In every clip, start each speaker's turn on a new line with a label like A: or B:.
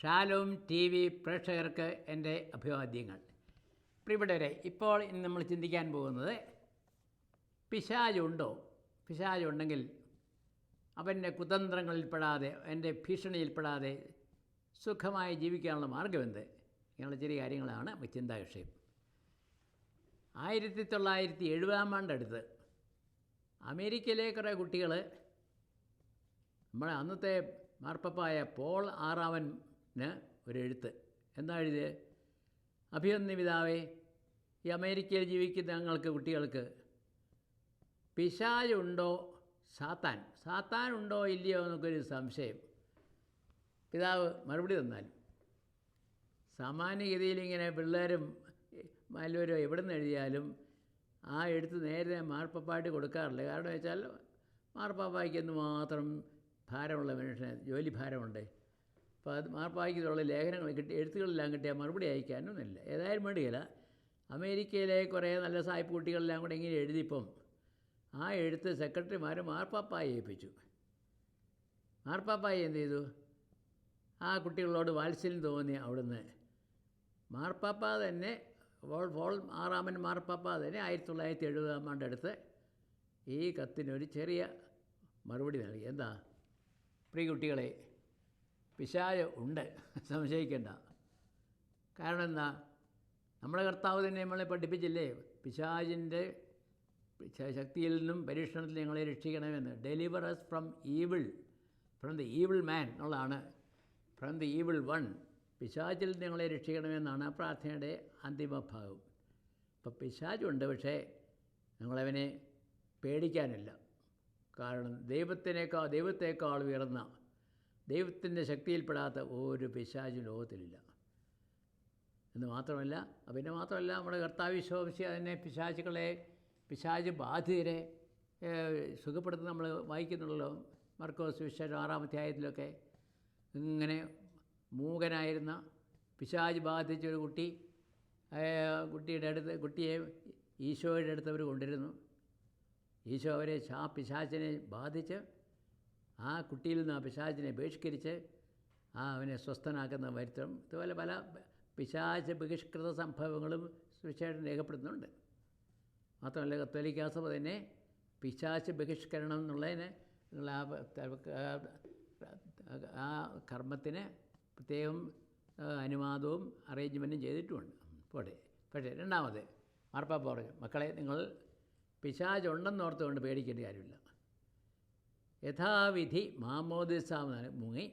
A: Shalom T V പ്രേക്ഷകർക്ക് എന്റെ അഭിവാദ്യങ്ങൾ. പ്രിയപ്പെട്ടവരെ ഇപ്പോൾ ഇന്ന് നമ്മൾ ചിന്തിക്കാൻ പോകുന്നത് പിശാജുണ്ടോ പിശാജുണ്ടെങ്കിൽ അവന്റെ കുതന്ത്രങ്ങളിൽ കുതന്ത്രങ്ങളിൽപ്പെടാതെ എന്റെ ഭീഷണിയിൽപ്പെടാതെ സുഖമായി ജീവിക്കാനുള്ള മാർഗമെന്ത്? ഇങ്ങനെയുള്ള ചെറിയ കാര്യങ്ങളാണ് ചിന്താ വിഷയം ആയിരത്തി തൊള്ളായിരത്തി എഴുപതാം ആണ്ടടുത്ത് അമേരിക്കയിലെ കുറേ കുട്ടികൾ നമ്മുടെ അന്നത്തെ മാർപ്പപ്പായ പോൾ ആറാമന് ഒരു എഴുത്ത് എന്താ എഴുതിയത് അഭിനന്ദി പിതാവേ ഈ അമേരിക്കയിൽ ജീവിക്കുന്ന ഞങ്ങൾക്ക് കുട്ടികൾക്ക് പിശാജുണ്ടോ സാത്താൻ? സാത്താൻ ഉണ്ടോ ഇല്ലയോ എന്നൊക്കെയൊരു സംശയം. പിതാവ് മറുപടി തന്നാലും സാമാന്യഗതിയിൽ ഇങ്ങനെ പിള്ളേരും വല്ലവരും എവിടെ നിന്ന് എഴുതിയാലും ആ എഴുത്ത് നേരെ മാർപ്പാട്ട് കൊടുക്കാറില്ല. കാരണം വെച്ചാൽ മാർപ്പാപ്പായ്ക്ക് എന്ന് മാത്രം ഭാരമുള്ള മനുഷ്യന് ജോലി ഭാരമുണ്ട്. അപ്പോൾ അത് മാർപ്പായ്ക്കുള്ള ലേഖനങ്ങൾ കിട്ടി എഴുത്തുകളെല്ലാം കിട്ടിയാൽ മറുപടി അയക്കാനൊന്നുമില്ല. ഏതായാലും വേണ്ടിയില്ല. അമേരിക്കയിലെ കുറേ നല്ല സായിപ്പ് കുട്ടികളെല്ലാം കൂടെ ഇങ്ങനെ എഴുതിപ്പം ആ എഴുത്ത് സെക്രട്ടറിമാർ മാർപ്പാപ്പായി ഏൽപ്പിച്ചു. മാർപ്പാപ്പായി എന്ത് ചെയ്തു? ആ കുട്ടികളോട് വാത്സല്യം തോന്നി അവിടുന്ന്. മാർപ്പാപ്പ തന്നെ വോൾ വോൾ ആറാമൻ മാർപ്പാപ്പ തന്നെ ആയിരത്തി തൊള്ളായിരത്തി എഴുപതാം ആണ്ടടുത്ത് ഈ കത്തിനൊരു ചെറിയ മറുപടി നൽകി. എന്താ? പ്രിയ കുട്ടികളെ പിശാച് ഉണ്ട്. സംശയിക്കേണ്ട. കാരണം എന്താ? നമ്മുടെ കർത്താവ് തന്നെ നമ്മളെ പഠിപ്പിച്ചില്ലേ? പിശാജിന്റെ ശക്തിയിൽ നിന്നും പരീക്ഷണത്തിൽ ഞങ്ങളെ രക്ഷിക്കണമെന്ന്. Deliver from evil from the evil man എന്നുള്ളതാണ്. ഫ്രം ദി ഈവിൾ വൺ പിശാചിൽ ഞങ്ങളെ രക്ഷിക്കണമെന്നാണ് ആ പ്രാർത്ഥനയുടെ അന്തിമ ഭാഗം. ഇപ്പോൾ പിശാചുണ്ട് പക്ഷേ ഞങ്ങളവനെ പേടിക്കാനില്ല. കാരണം ദൈവത്തിനേക്കാൾ ദൈവത്തേക്കാൾ ഉയർന്ന ദൈവത്തിന്റെ ശക്തിയിൽപ്പെടാത്ത ഒരു പിശാചും ലോകത്തിലില്ല. എന്ന് മാത്രമല്ല പിന്നെ മാത്രമല്ല നമ്മുടെ കർത്താവ് കർത്താവിശ്വാസി അതിനെ പിശാചുകളെ പിശാച് ബാധിതരെ സുഖപ്പെടുത്തുന്ന നമ്മൾ വായിക്കുന്നുള്ളൂ മർക്കോസ് വിശേഷം ആറാം അധ്യായത്തിലൊക്കെ ഇങ്ങനെ മൂകനായിരുന്ന പിശാജ് ബാധിച്ച ഒരു കുട്ടി കുട്ടിയുടെ അടുത്ത് കുട്ടിയെ ഈശോയുടെ അടുത്ത് അവർ കൊണ്ടിരുന്നു ഈശോ അവരെ ആ പിശാചിനെ ബാധിച്ച് ആ കുട്ടിയിൽ നിന്ന് ആ പിശാചിനെ ബഹിഷ്കരിച്ച് ആ അവനെ സ്വസ്ഥനാക്കുന്ന വരുത്തം ഇതുപോലെ പല പിശാച ബഹിഷ്കൃത സംഭവങ്ങളും സുവിശേഷം രേഖപ്പെടുത്തുന്നുണ്ട്. മാത്രമല്ല കത്തോലിക്കാ തന്നെ പിശാച് ബഹിഷ്കരണം എന്നുള്ളതിന് ആ കർമ്മത്തിന് പ്രത്യേകം അനുവാദവും അറേഞ്ച്മെന്റും ചെയ്തിട്ടുമുണ്ട്. പോട്ടെ. പക്ഷേ രണ്ടാമത് മാർപ്പാപ്പ പറഞ്ഞു മക്കളെ നിങ്ങൾ പിശാചുണ്ടെന്നോർത്തുകൊണ്ട് പേടിക്കേണ്ട കാര്യമില്ല. യഥാവിധി മാമോദിസ മുങ്ങി.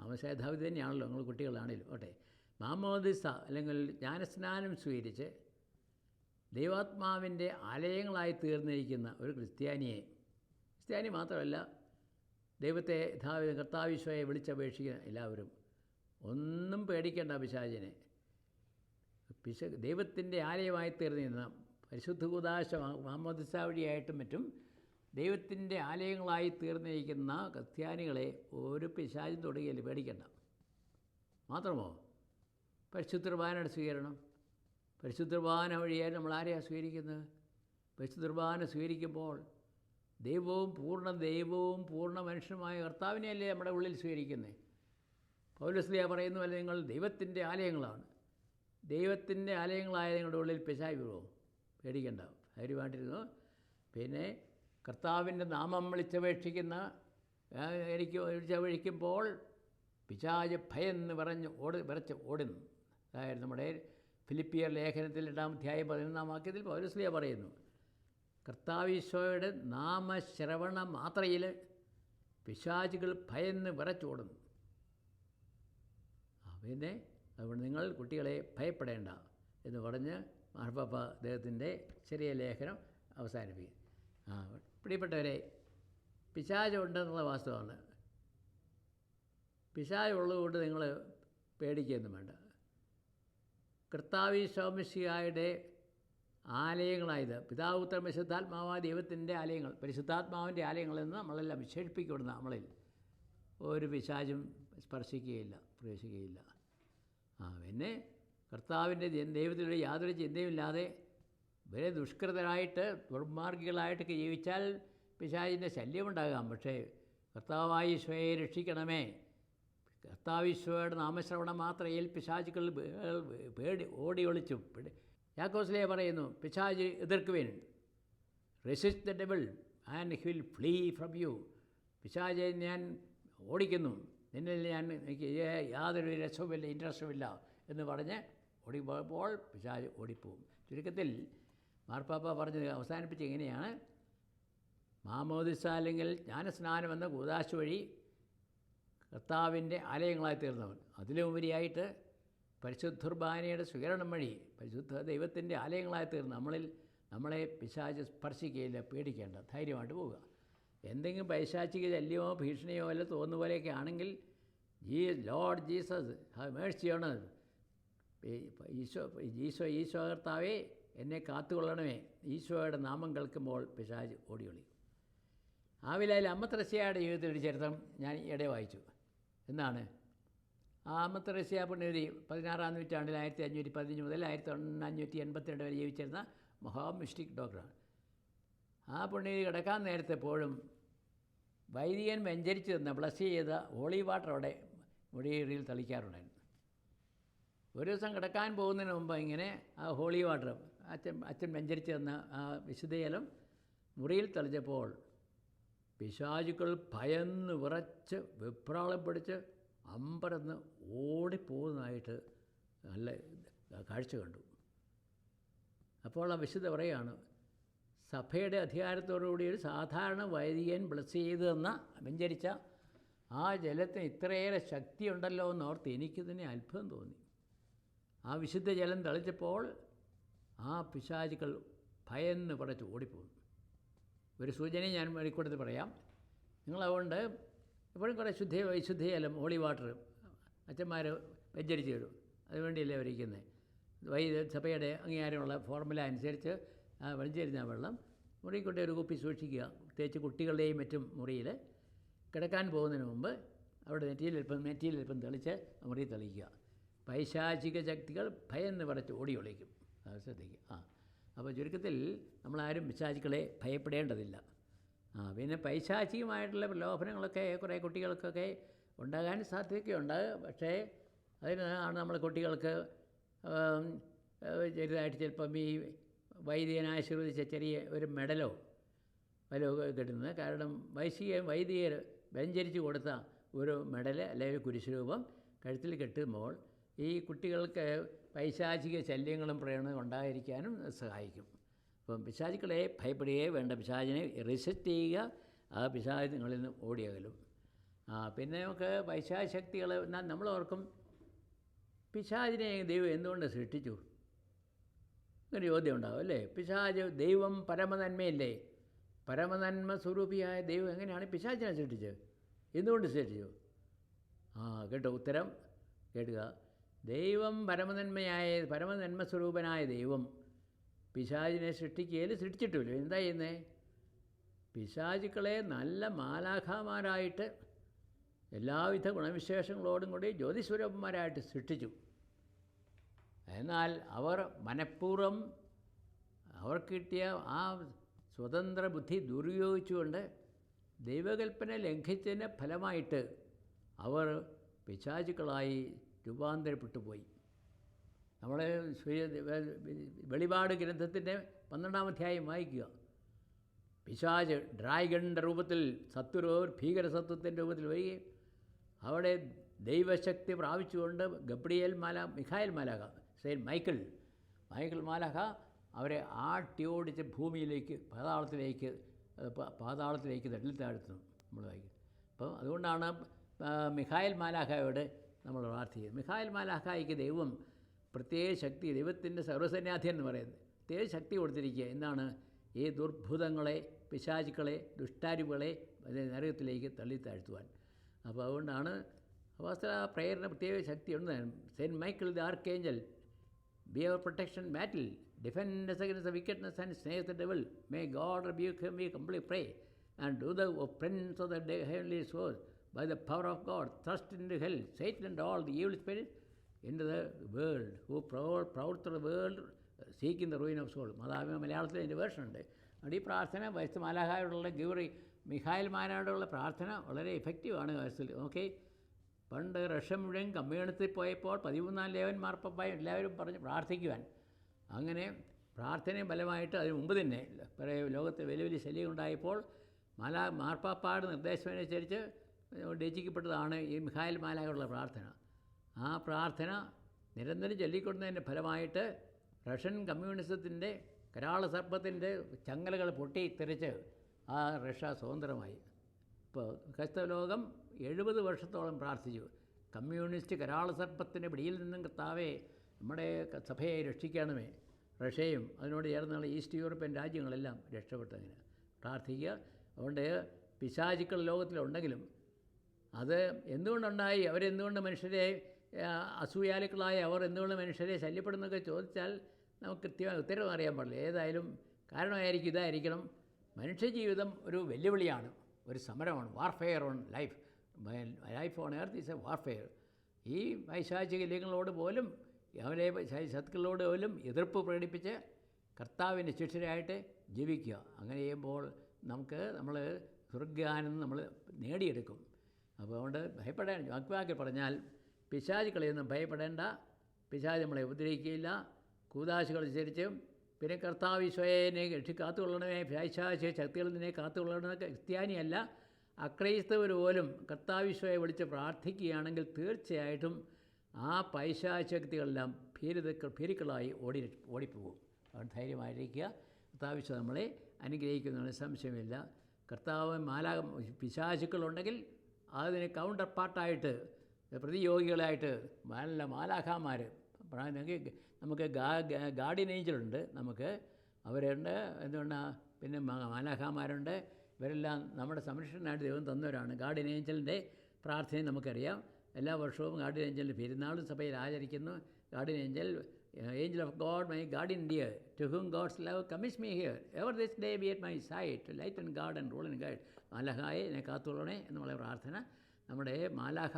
A: മാമോദിസ യഥാവിധി തന്നെയാണല്ലോ നിങ്ങൾ കുട്ടികളാണേലും. ഓട്ടെ മാമോദിസ അല്ലെങ്കിൽ ജ്ഞാനസ്നാനം സ്വീകരിച്ച് ദൈവാത്മാവിന്റെ ആലയങ്ങളായി തീർന്നിരിക്കുന്ന ഒരു ക്രിസ്ത്യാനിയെ ക്രിസ്ത്യാനി മാത്രമല്ല ദൈവത്തെ യഥാവിധ കർത്താവിശ്വയെ വിളിച്ചപേക്ഷിക്കുന്ന എല്ലാവരും ഒന്നും പേടിക്കേണ്ട പിശാചിനെ. പിശ ദൈവത്തിന്റെ ആലയമായി തീർന്നിരുന്ന പരിശുദ്ധ കുദാശ മാമോദിസ വഴിയായിട്ടും മറ്റും ദൈവത്തിന്റെ ആലയങ്ങളായി തീർന്നിരിക്കുന്ന ക്രിസ്ത്യാനികളെ ഒരു പിശാചും തൊടുകയില്ല പേടിക്കേണ്ട. മാത്രമോ? പരിശുദ്ധർബാനയുടെ സ്വീകരണം. പരിശുദ്ധർബാന വഴിയായി നമ്മൾ ആരെയാണ് സ്വീകരിക്കുന്നത്? പരിശുദ്ധർബാന സ്വീകരിക്കുമ്പോൾ ദൈവവും പൂർണ ദൈവവും പൂർണ മനുഷ്യനുമായ കർത്താവിനെയല്ലേ നമ്മുടെ ഉള്ളിൽ സ്വീകരിക്കുന്നത് പൗലസ്ലിയ പറയുന്നുവല്ല നിങ്ങൾ ദൈവത്തിന്റെ ആലയങ്ങളാണ്. ദൈവത്തിന്റെ ആലയങ്ങളായ നിങ്ങളുടെ ഉള്ളിൽ പിശായി വീഴുമോ പേടിക്കണ്ട ധൈര്യമായിട്ടിരുന്നു? പിന്നെ കർത്താവിന്റെ നാമം വിളിച്ചപേക്ഷിക്കുന്ന എനിക്ക് വിളിച്ചപേക്ഷിക്കുമ്പോൾ പിശാജ് ഭയെന്ന് പറഞ്ഞ് ഓടി വിറച്ച് ഓടുന്നു. അതായത് നമ്മുടെ ഫിലിപ്പിയർ ലേഖനത്തിൽ രണ്ടാം അധ്യായം പതിനൊന്നാം വാക്യത്തിൽ പൗരസ്ലിയ പറയുന്നു കർത്താവീശോയുടെ നാമശ്രവണ മാത്രയിൽ പിശാചുകൾ ഭയന്ന് വിറച്ചോടുന്നു പിന്നെ അതുകൊണ്ട് നിങ്ങൾ കുട്ടികളെ ഭയപ്പെടേണ്ട എന്ന് പറഞ്ഞ് മാർപ്പാപ്പ അദ്ദേഹത്തിന്റെ ചെറിയ ലേഖനം അവസാനിപ്പിക്കും ആ പ്രിയപ്പെട്ടവരെ പിശാചുണ്ടെന്നുള്ള വാസ്തവമാണ്. പിശാചുള്ളതുകൊണ്ട് നിങ്ങൾ പേടിക്കുകയൊന്നും വേണ്ട. കർത്താവി സ്വാമിശിയായുടെ ആലയങ്ങളായത് പിതാവ് ഉത്തരം പരിശുദ്ധാത്മാവ ദൈവത്തിന്റെ ആലയങ്ങൾ പരിശുദ്ധാത്മാവിന്റെ ആലയങ്ങളെന്ന് നമ്മളെല്ലാം വിശേഷിപ്പിക്കപ്പെടുന്ന നമ്മളിൽ ഒരു പിശാചും സ്പർശിക്കുകയില്ല പ്രവേശിക്കുകയില്ല. ആ പിന്നെ കർത്താവിന്റെ ദൈവത്തിലൂടെ യാതൊരു ചിന്തയുമില്ലാതെ ഇവരെ ദുഷ്കൃതരായിട്ട് ദുർമാർഗികളായിട്ടൊക്കെ ജീവിച്ചാൽ പിശാചിന്റെ ശല്യമുണ്ടാകാം. പക്ഷേ കർത്താവായി ഈശോയെ രക്ഷിക്കണമേ. കർത്താവിശ്വയുടെ നാമശ്രവണം മാത്രം ഏൽ പിശാചുക്കൾ പേടി ഓടി ഒളിച്ചു. യാക്കോസ്ലേ പറയുന്നു പിശാജ് എതിർക്കുവേൻ. Resist the devil and he will flee from you പിശാജെ ഞാൻ ഓടിക്കുന്നു. നിന്നിൽ ഞാൻ എനിക്ക് യാതൊരു രസവുമില്ല ഇൻട്രസ്റ്റുമില്ല എന്ന് പറഞ്ഞ് ഓടിപ്പോയപ്പോൾ പിശാജ് ഓടിപ്പോവും. ചുരുക്കത്തിൽ മാർപ്പാപ്പ പറഞ്ഞത് അവസാനിപ്പിച്ച് എങ്ങനെയാണ്? മാമോദിസ അല്ലെങ്കിൽ ജ്ഞാനസ്നാനം എന്ന കൂതാശ വഴി കർത്താവിന്റെ ആലയങ്ങളായി തീർന്നവൻ. അതിലുപരിയായിട്ട് പരിശുദ്ധുർബാനയുടെ സ്വീകരണം വഴി പരിശുദ്ധ ദൈവത്തിന്റെ ആലയങ്ങളായി തീർന്ന് നമ്മളിൽ നമ്മളെ പിശാച് സ്പർശിക്കുകയില്ല പേടിക്കേണ്ട ധൈര്യമായിട്ട് പോവുക. എന്തെങ്കിലും പൈശാചിക ശല്യമോ ഭീഷണിയോ അല്ല തോന്നുന്ന പോലെയൊക്കെ ആണെങ്കിൽ ജീ ലോഡ് ജീസസ് ഹാവ് മേഴ്സിയാണ് ഈശോ ഈശോ ഈശോ കർത്താവേ എന്നെ കാത്തുകൊള്ളണമേ. ഈശോയുടെ നാമം കേൾക്കുമ്പോൾ പിശാജ് ഓടിയൊളി. ആവിലയിൽ അമ്മത്രസ്യയുടെ ജീവിതത്തിൽ ഒരു ചരിത്രം ഞാൻ ഇടെ വായിച്ചു. എന്നാണ് ആ അമ്മത്രസ്യ പുണ്യവതി പതിനാറാം നൂറ്റാണ്ടിൽ ആയിരത്തി അഞ്ഞൂറ്റി പതിനഞ്ച് മുതൽ ആയിരത്തി അഞ്ഞൂറ്റി എൺപത്തിരണ്ട് വരെ ജീവിച്ചിരുന്ന മഹാമിസ്റ്റിക് ഡോക്ടറാണ്. ആ പുണ്യവതി കിടക്കാൻ നേരത്തെപ്പോഴും വൈദികൻ വെഞ്ചരിച്ചു തന്ന ബ്ലസ് ചെയ്ത ഹോളി വാട്ടർ അവിടെ മുടിയേറിയിൽ തളിക്കാറുണ്ടായിരുന്നു. ഒരു ദിവസം കിടക്കാൻ പോകുന്നതിന് മുമ്പ് ഇങ്ങനെ ആ ഹോളി വാട്ടർ അച്ഛൻ അച്ഛൻ വെഞ്ചരിച്ച് തന്ന ആ വിശുദ്ധജലം മുറിയിൽ തെളിഞ്ഞപ്പോൾ പിശാചുക്കൾ ഭയന്ന് വിറച്ച് വെപ്രാളം പിടിച്ച് അമ്പരന്ന് ഓടിപ്പോകുന്നതായിട്ട് നല്ല കാഴ്ച കണ്ടു. അപ്പോൾ ആ വിശുദ്ധ പറയുകയാണ് സഭയുടെ അധികാരത്തോടുകൂടി ഒരു സാധാരണ വൈദികൻ ബ്ലസ് ചെയ്ത് തന്ന വെഞ്ചരിച്ച ആ ജലത്തിന് ഇത്രയേറെ ശക്തിയുണ്ടല്ലോ എന്നോർത്ത് എനിക്ക് തന്നെ അത്ഭുതം തോന്നി. ആ വിശുദ്ധ ജലം തളിച്ചപ്പോൾ ആ പിശാചുക്കൾ ഭയന്ന് പറച്ച് ഓടിപ്പോകും. ഒരു സൂചനയും ഞാൻ വെളിക്കൊടുത്ത് പറയാം. നിങ്ങളതുകൊണ്ട് എപ്പോഴും കുറേ ശുദ്ധി വിശുദ്ധ ജലം ഹോളി വാട്ടർ അച്ഛന്മാർ വെഞ്ചരിച്ച് തരും അതുവേണ്ടിയല്ലേ ഒരിക്കുന്നത് വൈദ്യ സഭയുടെ അംഗീകാരമുള്ള ഫോർമുല അനുസരിച്ച് ആ വെഞ്ചരിഞ്ഞ വെള്ളം മുറി ഒരു കുപ്പി സൂക്ഷിക്കുക. പ്രത്യേകിച്ച് കുട്ടികളുടെയും മറ്റും മുറിയിൽ കിടക്കാൻ പോകുന്നതിന് മുമ്പ് അവിടെ നെറ്റിയിലൽപ്പം നെറ്റിയിലൽപ്പം തെളിച്ച് മുറി തെളിക്കുക പൈശാചിക ശക്തികൾ ഭയന്ന് പറച്ച് ഓടി ഒളിക്കും. അത് ശ്രദ്ധിക്കുക. ആ. അപ്പോൾ ചുരുക്കത്തിൽ നമ്മളാരും പിശാചികളെ ഭയപ്പെടേണ്ടതില്ല. ആ പിന്നെ പൈശാചികമായിട്ടുള്ള പ്രലോഭനങ്ങളൊക്കെ കുറേ കുട്ടികൾക്കൊക്കെ ഉണ്ടാകാൻ സാധ്യതയുണ്ട് പക്ഷേ അതിനാണ് നമ്മൾ കുട്ടികൾക്ക് ചെറുതായിട്ട് ചിലപ്പം ഈ വൈദികനാശീർവദിച്ച ചെറിയ ഒരു മെഡലോ വലോ കിട്ടുന്നത്. കാരണം വൈശിക വൈദികർ വ്യഞ്ചരിച്ച് കൊടുത്ത ഒരു മെഡൽ അല്ലെങ്കിൽ കുരിശുരൂപം കഴുത്തിൽ കെട്ടുമ്പോൾ ഈ കുട്ടികൾക്ക് പൈശാചിക ശല്യങ്ങളും പ്രേരണയും ഉണ്ടായിരിക്കാനും സഹായിക്കും. അപ്പം പിശാചുക്കളെ ഭയപ്പെടുകയേ വേണ്ട. പിശാചിനെ റിസെറ്റ് ചെയ്യുക. ആ പിശാച് നിങ്ങളിൽ നിന്ന് ഓടിയകലും. ആ പിന്നെ നമുക്ക് പൈശാശക്തികൾ എന്നാൽ നമ്മൾ ഓർക്കും പിശാചിനെ ദൈവം എന്തുകൊണ്ട് സൃഷ്ടിച്ചു? ഒരു ചോദ്യം ഉണ്ടാവും അല്ലേ? പിശാജ് ദൈവം പരമനന്മയല്ലേ? പരമനന്മ സ്വരൂപിയായ ദൈവം എങ്ങനെയാണ് പിശാചിനെ സൃഷ്ടിച്ചത്? എന്തുകൊണ്ട് സൃഷ്ടിച്ചു? ആ കേട്ടോ ഉത്തരം കേട്ടുക. ദൈവം പരമനന്മയായ പരമനന്മ സ്വരൂപനായ ദൈവം. പിശാചിനെ സൃഷ്ടിക്കുകയിൽ സൃഷ്ടിച്ചിട്ടില്ല എന്താ ചെയ്യുന്നേ? പിശാചുക്കളെ നല്ല മാലാഖമാരായിട്ട് എല്ലാവിധ ഗുണവിശേഷങ്ങളോടും കൂടി ജ്യോതിസ്വരൂപന്മാരായിട്ട് സൃഷ്ടിച്ചു. എന്നാൽ അവർ മനഃപൂർവം അവർക്ക് കിട്ടിയ ആ സ്വതന്ത്ര ബുദ്ധി ദുരുപയോഗിച്ചുകൊണ്ട് ദൈവകൽപ്പന ലംഘിച്ചതിന്റെ ഫലമായിട്ട് അവർ പിശാചുക്കളായി രൂപാന്തരപ്പെട്ടു പോയി. നമ്മൾ വെളിപാട് ഗ്രന്ഥത്തിന്റെ പന്ത്രണ്ടാം അധ്യായം വായിക്കുക. പിശാജ് ഡ്രാഗണിന്റെ രൂപത്തിൽ സത്വരൂപ ഭീകരസത്വത്തിന്റെ രൂപത്തിൽ വരികയും അവിടെ ദൈവശക്തി പ്രാപിച്ചുകൊണ്ട് ഗബ്രിയേൽ മാല മിഖായൽ മാലാക സെയിൻ മൈക്കിൾ മൈക്കിൾ മാലാക അവരെ ആട്ടിയോടിച്ച് ഭൂമിയിലേക്ക് പാതാളത്തിലേക്ക് പാതാളത്തിലേക്ക് തള്ളിത്താഴ്ത്തുന്നു നമ്മൾ വായിക്കും. അപ്പോൾ അതുകൊണ്ടാണ് മിഖായൽ മാലാഖയോട് നമ്മൾ പ്രാർത്ഥിക്കുന്നത് മിഖായൽ മാലാഖായിക്ക് ദൈവം പ്രത്യേക ശക്തി ദൈവത്തിന്റെ സർവസന്യാധി എന്ന് പറയുന്നത്. പ്രത്യേക ശക്തി കൊടുത്തിരിക്കുക. എന്താണ്? ഈ ദുർഭുതങ്ങളെ പിശാചുക്കളെ ദുഷ്ടാരികളെ നരകത്തിലേക്ക് തള്ളിത്താഴ്ത്തുവാൻ അപ്പോൾ അതുകൊണ്ടാണ് അവസ്ഥ പ്രേയറിന് പ്രത്യേക ശക്തിയുണ്ട് Saint Michael the archangel be our protection battle. Defend against wickedness and and snares may God. May God rebuke him, we humbly the And do the heavenly of by the power of God, thrust into hell Satan and all the evil spirits into the world, who prowl, prowl through the world, uh, seeking the ruin of soul. മതാമ മലയാളത്തിൽ അതിന്റെ version ഉണ്ട് അതുകൊണ്ട് ഈ പ്രാർത്ഥന വയസ്സ് മാലാഹായോടുള്ള ഗൗറി മിഹായൽ മാരായോടുള്ള പ്രാർത്ഥന വളരെ ഇഫക്റ്റീവാണ് വയസ്സിൽ ഓക്കെ പണ്ട് റഷ്യ മുഴുവൻ കമ്മ്യൂണിസ്റ്റിൽ പോയപ്പോൾ പതിമൂന്നാം ലേവൻ മാർപ്പാപ്പായും എല്ലാവരും പറഞ്ഞ് പ്രാർത്ഥിക്കുവാൻ. അങ്ങനെ പ്രാർത്ഥനയും ബലമായിട്ട് അതിന് മുമ്പ് തന്നെ ലോകത്തെ വലിയ വലിയ ശല്യം ഉണ്ടായപ്പോൾ മാലാ മാർപ്പാപ്പാട് നിർദ്ദേശമനുസരിച്ച് രചിക്കപ്പെട്ടതാണ് ഈ മിഹായൽ മാലാകളുടെ പ്രാർത്ഥന. ആ പ്രാർത്ഥന നിരന്തരം ചൊല്ലിക്കൊടുന്നതിന്റെ ഫലമായിട്ട് റഷ്യൻ കമ്മ്യൂണിസത്തിന്റെ കരാള സർപ്പത്തിന്റെ ചങ്ങലകൾ പൊട്ടി തെറിച്ച് ആ റഷ്യ സ്വതന്ത്രമായി. ഇപ്പോൾ ക്രൈസ്തവ ലോകം എഴുപത് വർഷത്തോളം പ്രാർത്ഥിച്ചു. കമ്മ്യൂണിസ്റ്റ് കരാള സർപ്പത്തിന്റെ പിടിയിൽ നിന്നും കർത്താവെ നമ്മുടെ സഭയെ രക്ഷിക്കണമേ. റഷ്യയും അതിനോട് ചേർന്നുള്ള ഈസ്റ്റ് യൂറോപ്യൻ രാജ്യങ്ങളെല്ലാം രക്ഷപ്പെട്ടങ്ങനെ പ്രാർത്ഥിക്കുക. അതുകൊണ്ട് പിശാചുക്കൾ ലോകത്തിലുണ്ടെങ്കിലും അത് എന്തുകൊണ്ടുണ്ടായി? അവരെന്തുകൊണ്ട് മനുഷ്യരെ അസൂയാലുക്കളായി? അവർ എന്തുകൊണ്ട് മനുഷ്യരെ ശല്യപ്പെടുന്നൊക്കെ ചോദിച്ചാൽ നമുക്ക് കൃത്യമായ ഉത്തരവ് അറിയാൻ പാടില്ല. ഏതായാലും കാരണമായിരിക്കും ഇതായിരിക്കണം. മനുഷ്യജീവിതം ഒരു വെല്ലുവിളിയാണ് ഒരു സമരമാണ് warfare on life life on earth is a warfare ഈ വൈശാചികല്യങ്ങളോട് പോലും അവരെ ശത്രുക്കളോട് പോലും എതിർപ്പ് പ്രകടിപ്പിച്ച് കർത്താവിന്റെ ശിഷ്യരായിട്ട് ജീവിക്കുക. അങ്ങനെ ചെയ്യുമ്പോൾ നമുക്ക് നമ്മൾ സ്വർഗാനന്ദം നമ്മൾ നേടിയെടുക്കും. അപ്പോൾ അതുകൊണ്ട് ഭയപ്പെടേണ്ട വാക്വാക്കിൽ പറഞ്ഞാൽ പിശാചുക്കളെയൊന്നും ഭയപ്പെടേണ്ട പിശാജ് നമ്മളെ ഉപദ്രവിക്കുകയില്ല കൂതാശികൾ അനുസരിച്ച് പിന്നെ കർത്താവ് ഈശോയെ രക്ഷി കാത്തുകൊള്ളണമേ പൈശാച ശക്തികളിൽ നിന്നെ കാത്തുകൊള്ളണമെന്നൊക്കെ ക്രിസ്ത്യാനിയല്ല അക്രൈസ്തവർ പോലും കർത്താവ് ഈശോയെ വിളിച്ച് പ്രാർത്ഥിക്കുകയാണെങ്കിൽ തീർച്ചയായിട്ടും ആ പൈശാശക്തികളെല്ലാം ഭീരുത ഭീരുക്കളായി ഓടി ഓടിപ്പോകും. അതുകൊണ്ട് ധൈര്യമായിരിക്കുക. കർത്താവ് ഈശോ നമ്മളെ അനുഗ്രഹിക്കുന്നതിന് സംശയമില്ല. കർത്താവ് മാലാ പിശാചുക്കളുണ്ടെങ്കിൽ അതിന് കൗണ്ടർ പാർട്ടായിട്ട് പ്രതിയോഗികളായിട്ട് നല്ല മാലാഖാമാർ നമുക്ക് ഗാർഡിയൻ ഏഞ്ചലുണ്ട് നമുക്ക് അവരുണ്ട് എന്തുകൊണ്ടാണ് പിന്നെ മാലാഖാമാരുണ്ട് ഇവരെല്ലാം നമ്മുടെ സംരക്ഷണനായിട്ട് ദൈവം തന്നവരാണ്. ഗാർഡിയൻ ഏഞ്ചലിന്റെ പ്രാർത്ഥനയും നമുക്കറിയാം. എല്ലാ വർഷവും ഗാർഡിയൻ ഏഞ്ചലിന്റെ പെരുന്നാളും സഭയിൽ ആചരിക്കുന്നു. Guardian angel angel of God my guardian dear to whom God's love commits me here. Ever this day be at my side light and guard and rule and guide. മാലാഖായെ എന്നെ കാത്തുകൊള്ളണേ എന്നുള്ള പ്രാർത്ഥന. നമ്മുടെ മാലാഹ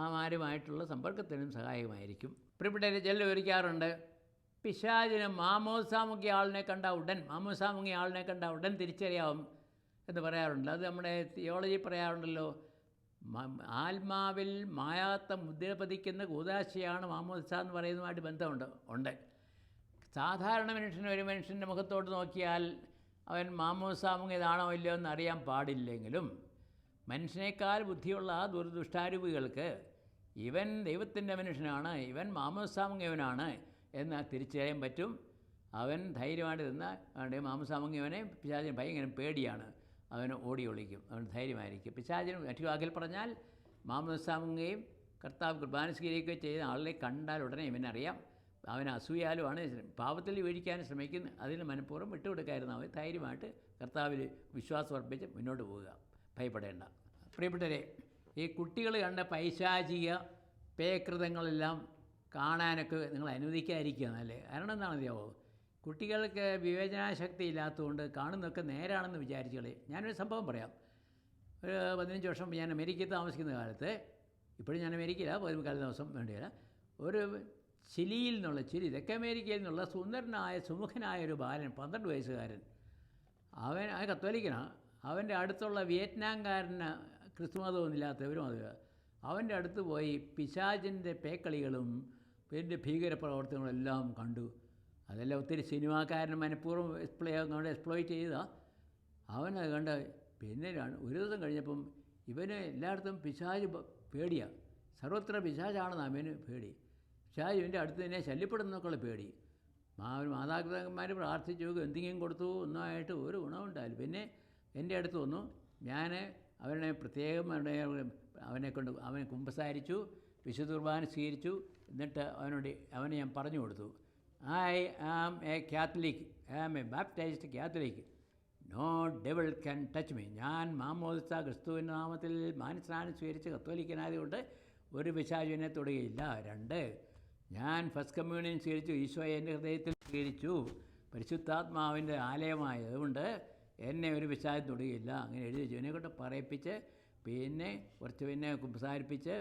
A: ആമാരുമായിട്ടുള്ള സമ്പർക്കത്തിനും സഹായകമായിരിക്കും. പ്രിയപ്പെട്ടവരെ ചെല്ലു വിവരിക്കാറുണ്ട് പിശാചിന് മാമോസാമുഖ്യ ആളിനെ കണ്ട ഉടൻ മാമോസാമുഖ്യ ആളിനെ കണ്ട ഉടൻ തിരിച്ചറിയാവും എന്ന് പറയാറുണ്ട്. അത് നമ്മുടെ തിയോളജി പറയാറുണ്ടല്ലോ ആത്മാവിൽ മായാത്ത മുദ്ര പതിക്കുന്ന കൂതാശയാണ് മാമോദിസ എന്ന് പറയുന്നതുമായിട്ട് ബന്ധമുണ്ട് ഉണ്ട്. സാധാരണ മനുഷ്യൻ ഒരു മനുഷ്യന്റെ മുഖത്തോട്ട് നോക്കിയാൽ അവൻ മാമോസാമുഖ്യതാണോ ഇല്ലയോ എന്ന് അറിയാൻ പാടില്ലെങ്കിലും മനുഷ്യനേക്കാൾ ബുദ്ധിയുള്ള ആ ദുർദുഷ്ടാരൂപികൾക്ക് ഇവൻ ദൈവത്തിന്റെ മനുഷ്യനാണ് ഇവൻ മാമോസാമുഖ്യവനാണ് എന്ന് തിരിച്ചറിയാൻ പറ്റും. അവൻ ധൈര്യമായിട്ട് നിന്ന അവന്റെ മാമസാമുഖ്യവനെ പിശാചിന് ഭയങ്കര പേടിയാണ്. അവന് ഓടി ഒളിക്കും അവൻ ധൈര്യമായിരിക്കും. പിശാചിന് മറ്റു വാക്കിൽ പറഞ്ഞാൽ മാമസാമുങ്ങയും കർത്താവ് കുർബാന സ്വീകരിക്കുകയും ചെയ്ത ആളിനെ കണ്ടാൽ ഉടനെ ഇവനറിയാം. അവൻ അസൂയാലുമാണ് പാപത്തിൽ വീഴിക്കാൻ ശ്രമിക്കുന്ന അതിന് മനഃപൂർവം വിട്ടുകൊടുക്കായിരുന്നു അവൻ ധൈര്യമായിട്ട് കർത്താവിൽ വിശ്വാസം അർപ്പിച്ച് മുന്നോട്ട് പോവുക. ഭയപ്പെടേണ്ട. പ്രിയപ്പെട്ടവരെ ഈ കുട്ടികൾ കണ്ട പൈശാചിക പേകൃതങ്ങളെല്ലാം കാണാനൊക്കെ നിങ്ങൾ അനുവദിക്കാതിരിക്കുക എന്നല്ലേ? കാരണം എന്താണെന്നറിയാമോ കുട്ടികൾക്ക് വിവേചനാശക്തി ഇല്ലാത്തതുകൊണ്ട് കാണുന്നതൊക്കെ നേരാണെന്ന് വിചാരിച്ചുകളെ. ഞാനൊരു സംഭവം പറയാം. ഒരു പതിനഞ്ച് വർഷം ഞാൻ അമേരിക്കയിൽ താമസിക്കുന്ന കാലത്ത് ഇപ്പോഴും ഞാൻ അമേരിക്കയിലാണ് ഒരു കാല ദിവസം വേണ്ടിയില്ല ഒരു ചിലിയിൽ നിന്നുള്ള ചിലി തെക്കേ അമേരിക്കയിൽ നിന്നുള്ള സുന്ദരനായ സുമുഖനായ ഒരു ബാലൻ പന്ത്രണ്ട് വയസ്സുകാരൻ. അവൻ ആ കത്തോലിക്കനാണ് അവന്റെ അടുത്തുള്ള വിയറ്റ്നാംകാരന് ക്രിസ്തുമതമൊന്നുമില്ലാത്തവരും അത്. അവന്റെ അടുത്ത് പോയി പിശാചിന്റെ പേക്കളികളും പിന്നെ ഭീകരപ്രവർത്തനങ്ങളും എല്ലാം കണ്ടു. അതെല്ലാം ഒത്തിരി സിനിമാക്കാരൻ മനഃപൂർവം എക്സ്പ്ലോ അങ്ങോട്ട് എക്സ്പ്ലോയിറ്റ് ചെയ്താൽ അവനത് കണ്ട് പിന്നെ ഒരു ദിവസം കഴിഞ്ഞപ്പം ഇവന് എല്ലായിടത്തും പിശാജ് പേടിയാണ് സർവത്ര പിശാജാണെന്ന് അവന് പേടി. പിശാജ് ഇവന്റെ അടുത്ത് തന്നെ ശല്യപ്പെടുന്നൊക്കെയുള്ള പേടി. മാ മാതാപിതാക്കന്മാർ പ്രാർത്ഥിച്ചു എന്തെങ്കിലും കൊടുത്തു ഒന്നുമായിട്ട് ഒരു ഗുണമുണ്ടായില്ല പിന്നെ എന്റെ അടുത്ത് വന്നു ഞാൻ അവനെ പ്രത്യേകം അവനെ അവനെ കൊണ്ട് അവനെ കുമ്പസാരിച്ചു വിശുദ്ധ കുർബാന സ്വീകരിച്ചു എന്നിട്ട് അവനോട് അവനെ ഞാൻ പറഞ്ഞു കൊടുത്തു. I am a Catholic I am a baptised Catholic no devil can touch me ഞാൻ മാമോദിസ ക്രിസ്തുവിന്റെ നാമത്തിൽ മാനസ്നാനം സ്വീകരിച്ച് കത്തോലിക്കനായതുകൊണ്ട് ഒരു പിശാചുവിനെ തൊടുകയില്ല. രണ്ട് ഞാൻ ഫസ്റ്റ് കമ്മ്യൂണിയൻ സ്വീകരിച്ചു. ഈശോയെ എന്റെ ഹൃദയത്തിൽ സ്വീകരിച്ചു. പരിശുദ്ധാത്മാവിന്റെ ആലയമായതുകൊണ്ട് എന്നെ ഒരു പിശാചും തൊടുകയില്ല. അങ്ങനെ എഴുതി വെച്ചു. കൊണ്ട് പറയിപ്പിച്ച് പിന്നെ കുറച്ച് പിന്നെ കുമ്പസാരിപ്പിച്ച്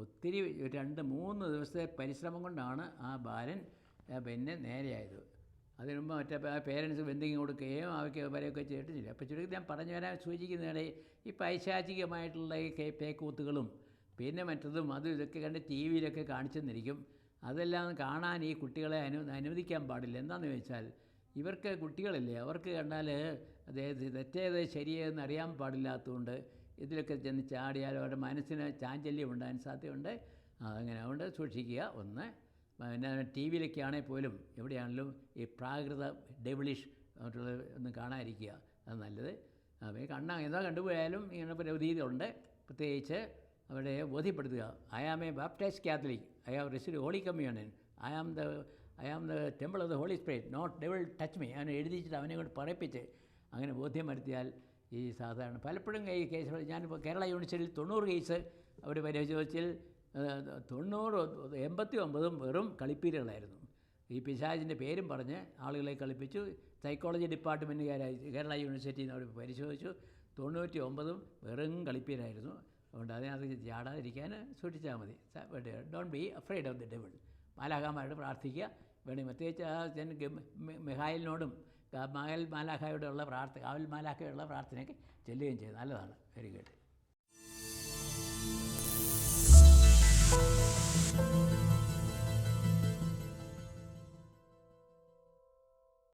A: ഒത്തിരി രണ്ട് മൂന്ന് ദിവസത്തെ പരിശ്രമം കൊണ്ടാണ് ആ ബാലൻ പിന്നെ നേരെയായത്. അതിനുമ്പ് മറ്റേ പേരൻസ് ബന്ധിങ് കൊടുക്കുകയും അവയ്ക്ക് വരെയൊക്കെ ചെയ്തിട്ടില്ല അപ്പോൾ ചുരുക്കി ഞാൻ പറഞ്ഞു വരാൻ സൂചിക്കുന്നതാണ് ഈ പൈശാചികമായിട്ടുള്ള ഈ പേക്കൂത്തുകളും പിന്നെ മറ്റതും അതും ഇതൊക്കെ കണ്ട് ടി വിയിലൊക്കെ കാണിച്ചെന്നിരിക്കും അതെല്ലാം കാണാൻ ഈ കുട്ടികളെ അനു അനുവദിക്കാൻ പാടില്ല. എന്താണെന്ന് ചോദിച്ചാൽ ഇവർക്ക് കുട്ടികളില്ലേ അവർക്ക് കണ്ടാൽ അതായത് തെറ്റേത് ശരിയേതെന്ന് അറിയാൻ പാടില്ലാത്തതുകൊണ്ട് ഇതിലൊക്കെ ചെന്ന് ചാടിയാൽ അവരുടെ മനസ്സിന് ചാഞ്ചല്യം ഉണ്ടാകാൻ സാധ്യതയുണ്ട് അങ്ങനെ അതുകൊണ്ട് സൂക്ഷിക്കുക. ഒന്ന് പിന്നെ ടി വിയിലൊക്കെ ആണെങ്കിൽ പോലും എവിടെയാണെങ്കിലും ഈ പ്രാകൃത ഡെവിളിഷ് മറ്റുള്ള ഒന്നും കാണാതിരിക്കുക. അത് നല്ലത്. അപ്പോൾ കണ്ണ എന്താ കണ്ടുപോയാലും ഇങ്ങനെ ഉണ്ട് പ്രത്യേകിച്ച് അവരെ ബോധ്യപ്പെടുത്തുക. I am a baptise Catholic I have receive holy communion I am the I am the temple of the Holy Spirit not devil touch me അവനെ എഴുതിച്ചിട്ട് അവനെ കൊണ്ട് പറയിപ്പിച്ച് അങ്ങനെ ബോധ്യം വരുത്തിയാൽ ഈ സാധാരണ പലപ്പോഴും ഈ കേസ് ഞാനിപ്പോൾ കേരള യൂണിവേഴ്സിറ്റിയിൽ തൊണ്ണൂറ് കേസ് അവർ പരിശോധിച്ചിൽ തൊണ്ണൂറ് എൺപത്തി ഒമ്പതും വെറും കളിപ്പീരുകളായിരുന്നു. ഈ പിശാചിന്റെ പേരും പറഞ്ഞ് ആളുകളെ കളിപ്പിച്ചു. സൈക്കോളജി ഡിപ്പാർട്ട്മെന്റുകാരായി കേരള യൂണിവേഴ്സിറ്റിയിൽ നിന്ന് അവർ പരിശോധിച്ചു. തൊണ്ണൂറ്റി ഒമ്പതും വെറും കളിപ്പീരായിരുന്നു. അതുകൊണ്ട് അതിനകത്ത് ചാടാതിരിക്കാൻ സൂക്ഷിച്ചാൽ മതി. Don't be afraid of the devil മാലാഖാമാരോട് പ്രാർത്ഥിക്കുക. വേണി പ്രത്യേകിച്ച് മിഹായലിനോടും മകൽ മാലാഖയോടുള്ള പ്രാർത്ഥന കാവൽ മാലാഖയോടുള്ള പ്രാർത്ഥനയൊക്കെ ചെല്ലുകയും ചെയ്തു. നല്ലതാണ്. Very good